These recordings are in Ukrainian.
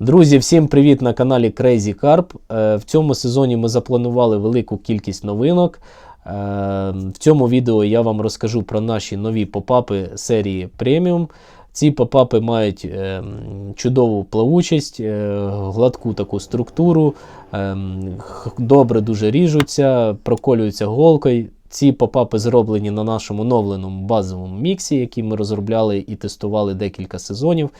Друзі, всім привіт на каналі Crazy Carp. Е, В цьому сезоні ми запланували велику кількість новинок. Е, В цьому відео я вам розкажу про наші нові попапи серії преміум. Ці попапи мають е, чудову плавучість, гладку таку структуру, добре дуже ріжуться, проколюються голкою. Ці попапи зроблені на нашому оновленому базовому міксі, який ми розробляли і тестували декілька сезонів.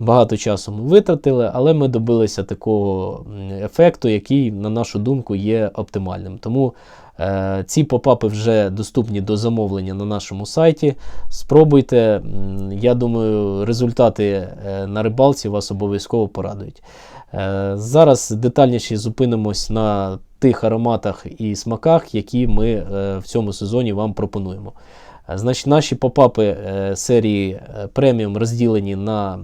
Багато часу ми витратили, але ми добилися такого ефекту, який, на нашу думку, є оптимальним. Тому е, ці попапи вже доступні до замовлення на нашому сайті. Спробуйте. Я думаю, результати е, на рибалці вас обов'язково порадують. Е, Зараз детальніше зупинимось на тих ароматах і смаках, які ми е, в цьому сезоні вам пропонуємо. Е, Значить, наші попапи е, серії е, преміум розділені на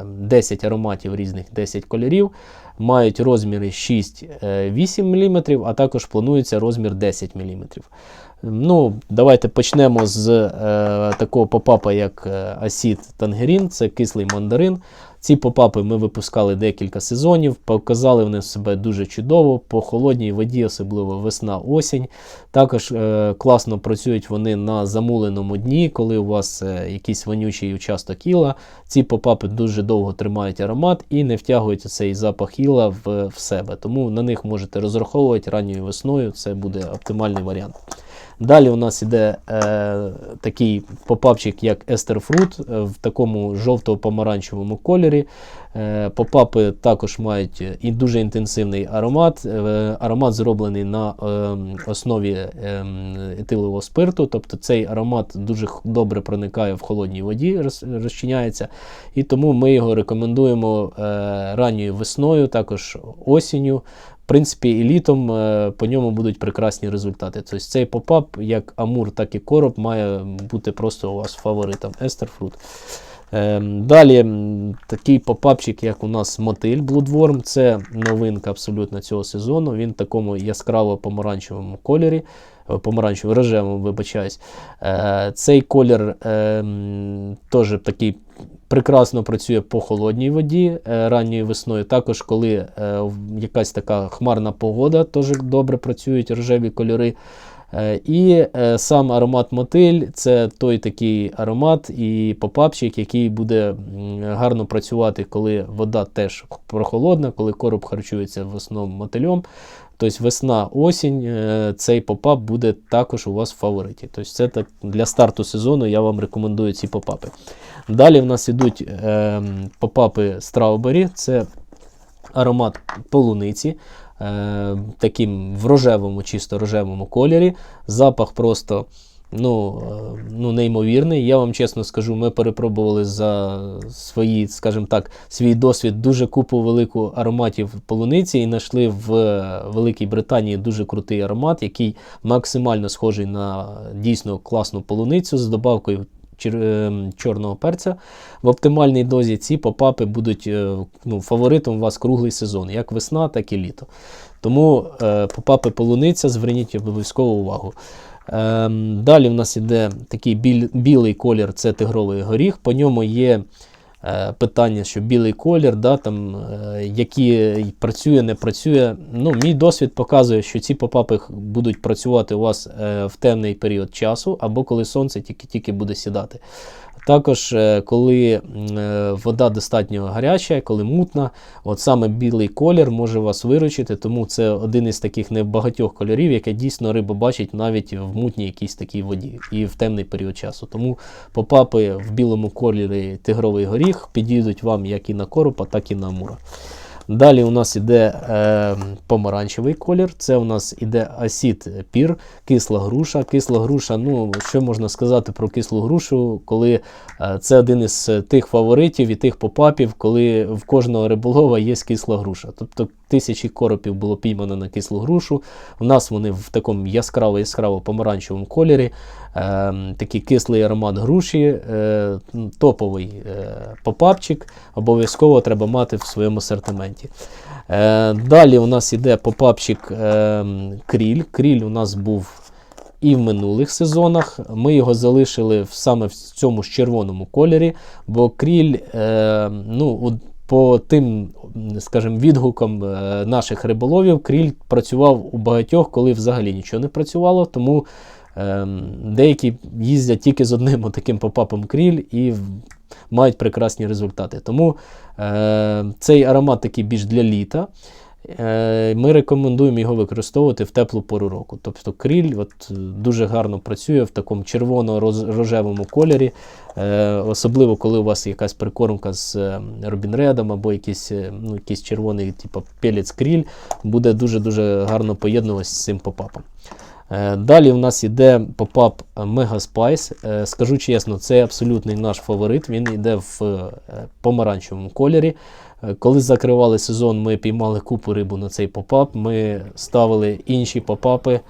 е, 10 ароматів різних 10 кольорів, мають розміри 6-8 мм, а також планується розмір 10 мм. Ну, Давайте почнемо з е, такого попапа, як е, Acid Tangerine, це кислий мандарин. Ці попапи ми випускали декілька сезонів, показали вони себе дуже чудово, по холодній воді, особливо весна-осінь. Також е, класно працюють вони на замуленому дні, коли у вас е, якийсь вонючий участок іла. Ці попапи дуже довго тримають аромат і не втягують цей запах іла в, в себе. Тому на них можете розраховувати ранньою весною, це буде оптимальний варіант. Далі у нас іде е, такий попапчик, як Фрут е, в такому жовто-помаранчевому кольорі. Е, попапи також мають і дуже інтенсивний аромат. Е, аромат зроблений на е, основі е, етилового спирту, тобто цей аромат дуже добре проникає в холодній воді, роз- розчиняється. І тому ми його рекомендуємо е, ранньою весною, також осінню. Принципі, і літом е, по ньому будуть прекрасні результати. Тобто цей попап, як Амур, так і короб, має бути просто у вас фаворитом. Естерфрут. Ем, Далі такий попапчик, як у нас мотиль Bloodworm, це новинка абсолютно цього сезону. Він в такому яскраво-помаранчевому кольорі, е, помаранчево рожевому, вибачаюсь. Е, Цей колір ем, теж такий прекрасно працює по холодній воді е, ранньою весною. Також, коли е, якась така хмарна погода, теж добре працюють рожеві кольори. Е, І сам аромат мотиль це той такий аромат і попапчик, який буде гарно працювати, коли вода теж прохолодна, коли короб харчується в основному мотильом. Тобто весна, осінь, е, цей попап буде також у вас в фавориті. Тобто це так для старту сезону я вам рекомендую ці попапи. Далі в нас йдуть е, попапи Страубері, це аромат полуниці, е, таким в рожевому, чисто рожевому кольорі. Запах просто ну, е, ну, неймовірний. Я вам чесно скажу, ми перепробували за свої, скажімо так, свій досвід дуже купу велику ароматів полуниці і знайшли в е, Великій Британії дуже крутий аромат, який максимально схожий на дійсно класну полуницю з добавкою ем, чорного перця в оптимальній дозі. Ці попапи будуть е, ну, фаворитом у вас круглий сезон, як весна, так і літо. Тому е, попапи полуниця, зверніть обов'язково увагу. Ем, далі в нас іде такий біль, білий колір, це тигровий горіх. По ньому є е, питання, що білий колір, да, там, е, які працює, не працює. Ну, мій досвід показує, що ці попапи будуть працювати у вас е, в темний період часу, або коли сонце тільки-тільки буде сідати. Також, е, коли е, вода достатньо гаряча, коли мутна, от саме білий колір може вас виручити, тому це один із таких небагатьох кольорів, яке дійсно риба бачить навіть в мутній якійсь такій воді і в темний період часу. Тому попапи в білому кольорі тигровий горіх підійдуть вам як і на коропа, так і на амура. Далі у нас іде е, помаранчевий колір. Це у нас іде асід пір, кисла груша. Кисла груша, ну що можна сказати про кислу грушу, коли е, це один із тих фаворитів і тих попапів, коли в кожного риболова є кисла груша. Тобто тисячі коропів було піймано на кислу грушу. У нас вони в такому яскраво-яскраво помаранчевому кольорі. Е, такий кислий аромат груші, е, топовий е, попапчик. Обов'язково треба мати в своєму асортименті. Е, далі у нас іде попапчик е, кріль. Кріль у нас був і в минулих сезонах. Ми його залишили саме в цьому ж червоному кольорі, бо кріль, е, ну, по тим, скажімо, відгукам наших риболовів, кріль працював у багатьох, коли взагалі нічого не працювало. Тому деякі їздять тільки з одним таким попапом кріль і мають прекрасні результати. Тому е, цей аромат такий більш для літа. Е, Ми рекомендуємо його використовувати в теплу пору року. Тобто кріль от, е, дуже гарно працює в такому червоно-рожевому кольорі, особливо коли у вас якась прикормка з робінредом або якийсь, ну, якийсь червоний типу, пелець кріль, буде дуже-дуже гарно поєднуватися з цим попапом. Е, Далі в нас йде попап Mega Spice. Е, Скажу чесно, це абсолютний наш фаворит. Він йде в е, помаранчевому кольорі. Коли закривали сезон, ми піймали купу рибу на цей попап. Ми ставили інші попапи,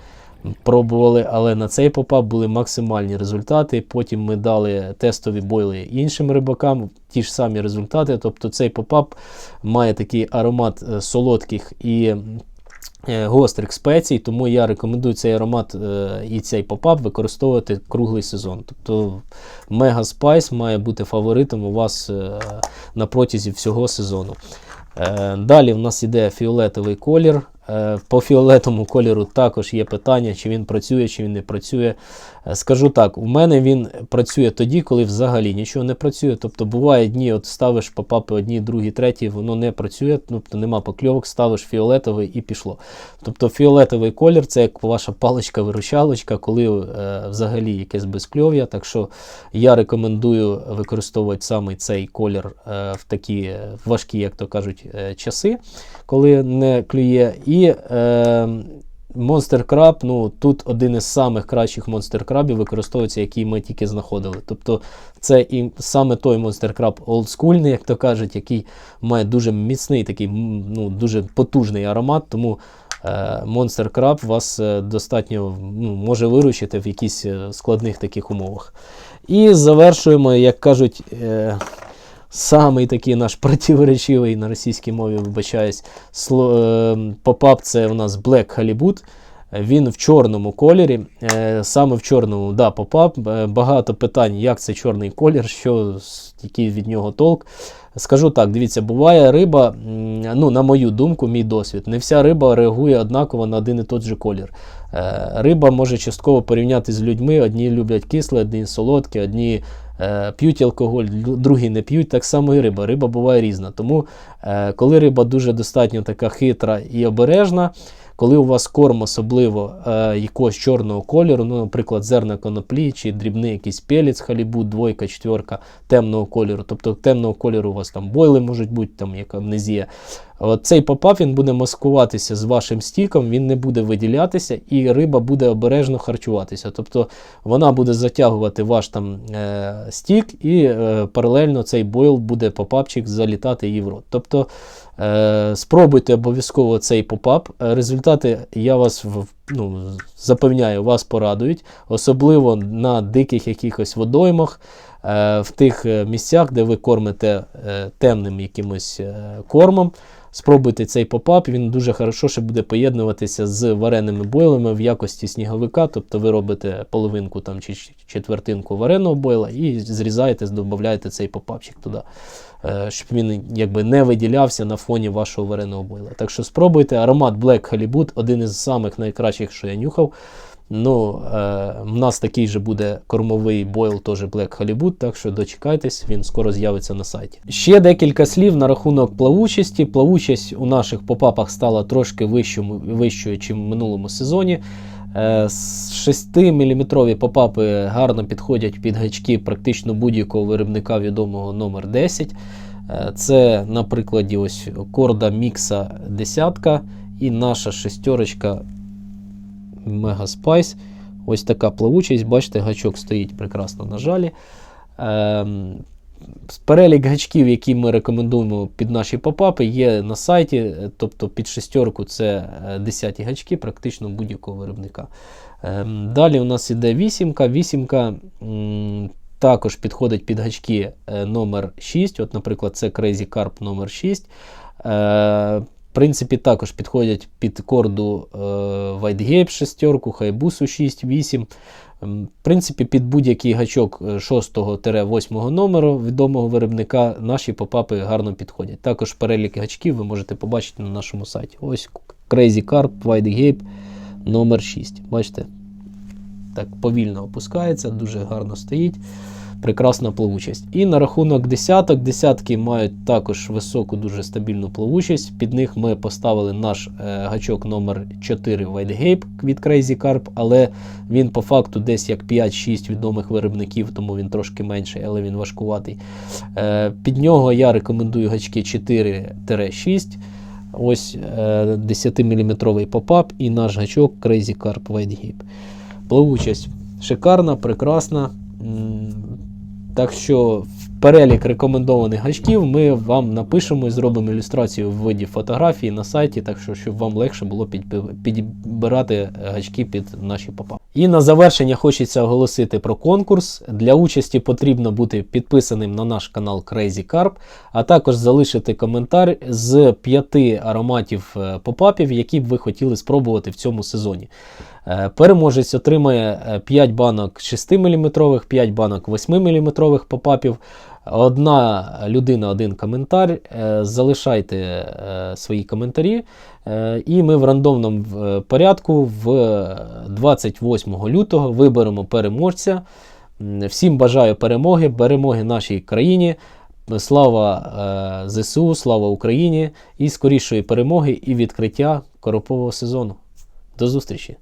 пробували, але на цей попап були максимальні результати. Потім ми дали тестові бойли іншим рибакам, ті ж самі результати. Тобто цей попап має такий аромат солодких і гострих спецій, тому я рекомендую цей аромат е, і цей попап використовувати круглий сезон. Тобто Mega Spice має бути фаворитом у вас е, на протязі всього сезону. Е, Далі в нас іде фіолетовий колір. Е, По фіолетовому кольору також є питання, чи він працює, чи він не працює. Е, Скажу так, у мене він працює тоді, коли взагалі нічого не працює. Тобто буває дні, от ставиш попапи одні, другі, треті, воно не працює, тобто нема покльовок, ставиш фіолетовий і пішло. Тобто фіолетовий колір це як ваша паличка-виручалочка, коли е, взагалі якесь безкльов'я. Так що я рекомендую використовувати саме цей колір е, в такі е, важкі, як то кажуть, е, часи, коли не клює. І е, Monster Crab, ну тут один із самих кращих Monster Crabів використовується, який ми тільки знаходили. Тобто це і саме той Monster Crab олдскульний, як то кажуть, який має дуже міцний, такий ну, дуже потужний аромат. Тому е, Monster Crab вас е, достатньо ну, може виручити в якісь е, складних таких умовах. І завершуємо, як кажуть. Е, Самий такий наш противоречивий на російській мові, вибачаюсь, е, попап це у нас Black Halibut. Він в чорному кольорі. Е, Саме в чорному, да, попап. Е, Багато питань, як це чорний колір, що, який від нього толк. Скажу так, дивіться, буває риба, ну, на мою думку, мій досвід, не вся риба реагує однаково на один і той же колір. Е, Риба може частково порівняти з людьми. Одні люблять кисле, одні солодке, одні е, п'ють алкоголь, другі не п'ють. Так само і риба. Риба буває різна. Тому, е, коли риба дуже достатньо така хитра і обережна, коли у вас корм особливо е, якогось чорного кольору, ну, наприклад, зерна коноплі чи дрібний якийсь пелець, халібут, двойка, четверка темного кольору. Тобто темного кольору у вас там бойли можуть бути, там як амнезія. От цей попап він буде маскуватися з вашим стіком, він не буде виділятися, і риба буде обережно харчуватися. Тобто вона буде затягувати ваш там е, стік, і е, паралельно цей бойл буде попапчик залітати їй в рот. Тобто спробуйте обов'язково цей попап. Е, Результати я вас ну, запевняю, вас порадують, особливо на диких якихось водоймах. е, В тих е, місцях, де ви кормите е, темним якимось е, кормом, Спробуйте цей попап, він дуже хорошо ще буде поєднуватися з вареними бойлами в якості сніговика. Тобто ви робите половинку там, чи четвертинку вареного бойла і зрізаєте, додаєте цей попапчик туди, е, щоб він якби не виділявся на фоні вашого вареного бойла. Так що спробуйте аромат Black Halibut, один із самих найкращих, що я нюхав. Ну, е, в нас такий же буде кормовий бойл, теж Black Halibut, так що дочекайтесь, він скоро з'явиться на сайті. Ще декілька слів на рахунок плавучості. Плавучість у наших попапах стала трошки вищою, вищою ніж в минулому сезоні. 6-мм попапи гарно підходять під гачки практично будь-якого виробника відомого номер 10. Е, Це, на прикладі, ось корда Мікса десятка і наша шестерочка Mega Spice. Ось така плавучість. Бачите, гачок стоїть прекрасно на жалі. Ем, Перелік гачків, які ми рекомендуємо під наші попапи, є на сайті. е, Тобто під шестерку це 10 гачки, практично будь-якого виробника. Ем, Далі у нас іде вісімка. Вісімка також підходить під гачки е, номер 6. От, наприклад, це Crazy Carp номер 6. Е, принципі, також підходять під корду е, White Gape шестерку, Hayabusa 6, 8. М, В принципі, під будь-який гачок 6-8 номеру відомого виробника наші попапи гарно підходять. Також перелік гачків ви можете побачити на нашому сайті. Ось Crazy Carp Whitegape Gape номер 6. Бачите? Так повільно опускається, дуже гарно стоїть. Прекрасна плавучість. І на рахунок десяток. Десятки мають також високу, дуже стабільну плавучість. Під них ми поставили наш е, гачок номер 4 White Gape від Crazy Carp, але він по факту десь як 5-6 відомих виробників, тому він трошки менший, але він важкуватий. Е, під нього я рекомендую гачки 4-6. Ось е, 10-мм попап і наш гачок Crazy Carp White Gape. Плавучість шикарна, прекрасна. Так що перелік рекомендованих гачків ми вам напишемо і зробимо ілюстрацію в виді фотографії на сайті, так що щоб вам легше було підб- підбирати гачки під наші попа. І на завершення хочеться оголосити про конкурс. Для участі потрібно бути підписаним на наш канал Crazy Carp, а також залишити коментар з п'яти ароматів е, попапів, які б ви хотіли спробувати в цьому сезоні. Е, Переможець отримає 5 банок 6 мм, 5 банок 8 мм попапів. Одна людина, один коментар. Е, Залишайте е, свої коментарі. Е, І ми в рандомному порядку в 28 лютого виберемо переможця. Всім бажаю перемоги, перемоги нашій країні. Слава ЗСУ, слава Україні і скорішої перемоги і відкриття коропового сезону. До зустрічі!